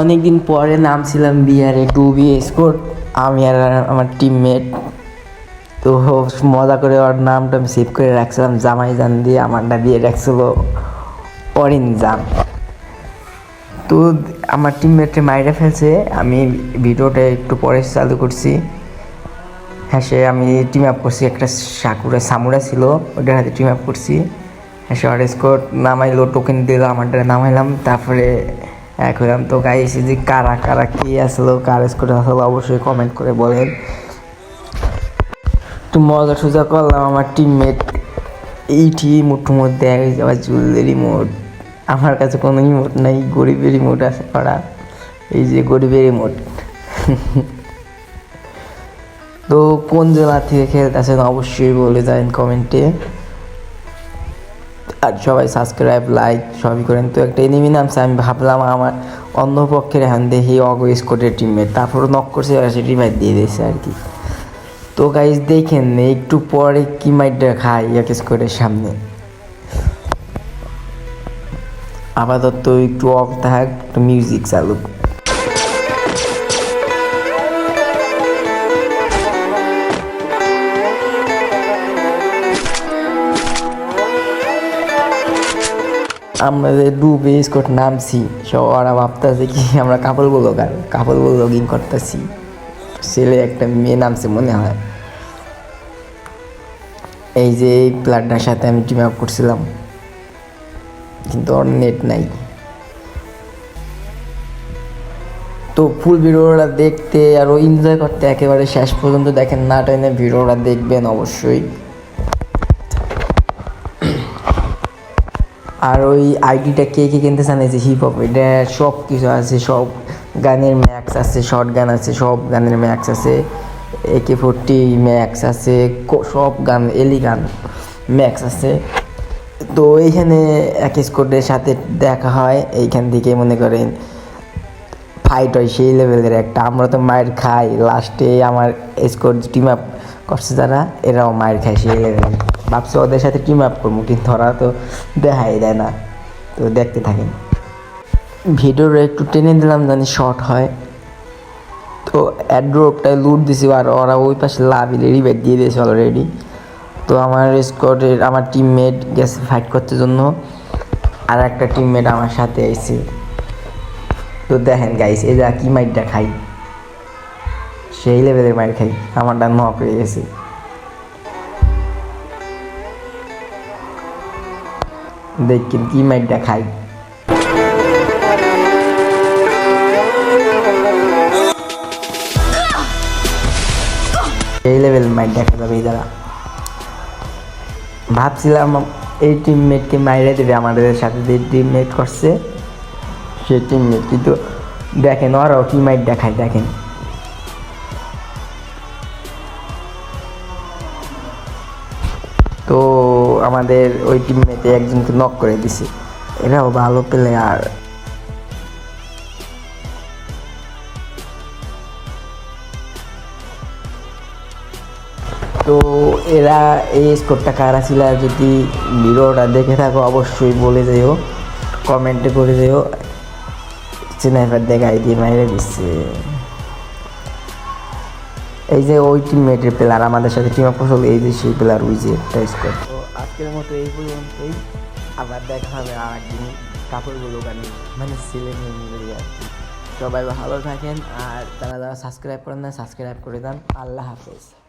অনেকদিন পরে নামছিলাম বিহারে টু বি স্কোর। আমি আর আমার টিমমেট তো মজা করে ওর নামটা আমি সেভ করে রাখছিলাম, জামাই জান দিয়ে আমারটা দিয়ে রাখছিল অরিন জাম তো আমার টিমমেটে মাইরে ফেলছে, আমি ভিডিওটা একটু পরে চালু করছি। হ্যাঁ সে আমি টিম আপ করছি, একটা সাকুরা সামুরা ছিল ওটার হাতে টিম আপ করছি। হ্যাঁ সে অরেঞ্জ কোড নামাইলো টোকেন দিল, আমারটা নামাইলাম, তারপরে হইলাম। তো গাইছি যে কারা কারা কি আসলো, কার স্কোর আসলো, অবশ্যই কমেন্ট করে বলেন। একটু মজা সোজা করলাম, আমার টিমমেট এইটি মুঠোর মধ্যে এক আবার জুয়েলের রিমোট আমার কাছে কোনো রিমোট নাই, গরিবের রিমোট আছে করা এই যে গরিবের রিমোট তো কোন জেলা থেকে খেলতে খেলতেছেন, অবশ্যই বলে যাবেন কমেন্টে আর সবাই সাবস্ক্রাইব লাইক সবই করেন। তো একটা এনিমি নামছে আমি ভাবলাম আমার অন্য পক্ষের হ্যান দেখি অগ স্কোটের টিমমেট তারপর নক করছে, আর সে রিভাইভ দিয়ে দিয়েছে আর কি। তো গাইজ দেখেন, একটু পরে কি মাইটটা খাই এক স্কোটের সামনে। আপাতত একটু অফ থাক, একটু মিউজিক চালুক আমরা যে ডুবে স্কট নামছি সব ওরা ভাবতেছে কি আমরা কাপড় ব্লগার কাপড় ব্লগিং করতেছি। ছেলে একটা মেয়ে নামছে মনে হয়। এই যে এই প্ল্যাটটার সাথে আমি টিম আপ করছিলাম। কিন্তু ওর নেট নাই। তো ফুল ভিডিওটা দেখতে আরও এনজয় করতে একেবারে শেষ পর্যন্ত দেখেন না টাইনে ভিডিওটা দেখবেন অবশ্যই। আর ওই আইডিটা কে কে কিনতে চান এই যে হিপ হপ এটা সব কিছু আছে, সব গানের ম্যাক্স আছে শর্ট গান আছে, সব গানের ম্যাক্স আছে একে ফোরটি ম্যাক্স আছে সব গান, এলি গান ম্যাক্স আছে। তো এইখানে এক স্কোরের সাথে দেখা হয়, এইখান থেকে মনে করেন ফাইট হয় সেই লেভেলের একটা। আমরা তো মায়ের খাই লাস্টে আমার স্কোর টিম আপ করছে যারা, এরাও মায়ের খায় সেই লেভেলের ভাবছি ওদের সাথে টিম আপ করব, কিন্তু ওরা তো দেখাই দেয় না। তো দেখতে থাকেন। ভিডিওর একটু টেনে দিলাম জানি শর্ট হয়। তো অ্যাড্রোপটায় লুট দিছি আর ওরা ওই পাশে লাভিলে রিবেট দিয়ে দিয়েছে অলরেডি তো আমার স্কোয়াডের আমার টিমমেট গেছে ফাইট করতে জন্য। আর একটা টিমমেট আমার সাথে এসে তো দেখেন গাইস এই যা কি মাইটটা খাই সেই লেভেলের মাইট খাই আমারটা নক হয়ে গেছে। দেখেন কি মাইটটা খাই। সেই লেভেল মাইট দেখা যাবে এই দ্বারা ভাবছিলাম এই টিমমেটকে মাইরে দেবে, আমাদের সাথে যে টিমমেট করছে, সে টিমমেট কিন্তু দেখেন ওরাও কি মাইট দেখায় দেখেন। তো আমাদের ওই টিমমেটে একজনকে নক করে দিছে। এরাও ভালো প্লেয়ার তো এরা এই স্কোরটা কারা ছিল, যদি ভিডিওটা দেখে থাকো, অবশ্যই বলে যেও কমেন্টে করে যেও স্নাইপার দেখাই দিয়ে মাইরে দিচ্ছে এই যে ওই টিমমেটের প্লেয়ার আমাদের সাথে টিম আপ এই যে সেই প্লেয়ার ওই যে একটা স্কোর আজকের মতো এই পর্যন্তই। আবার দেখা হবে আর একদিন কাপড়গুলো কানে মানে সিলে নিয়ে আর কি। সবাই ভালো থাকেন আর তারা যারা সাবস্ক্রাইব করেন না, সাবস্ক্রাইব করে দেন। আল্লাহ হাফেজ।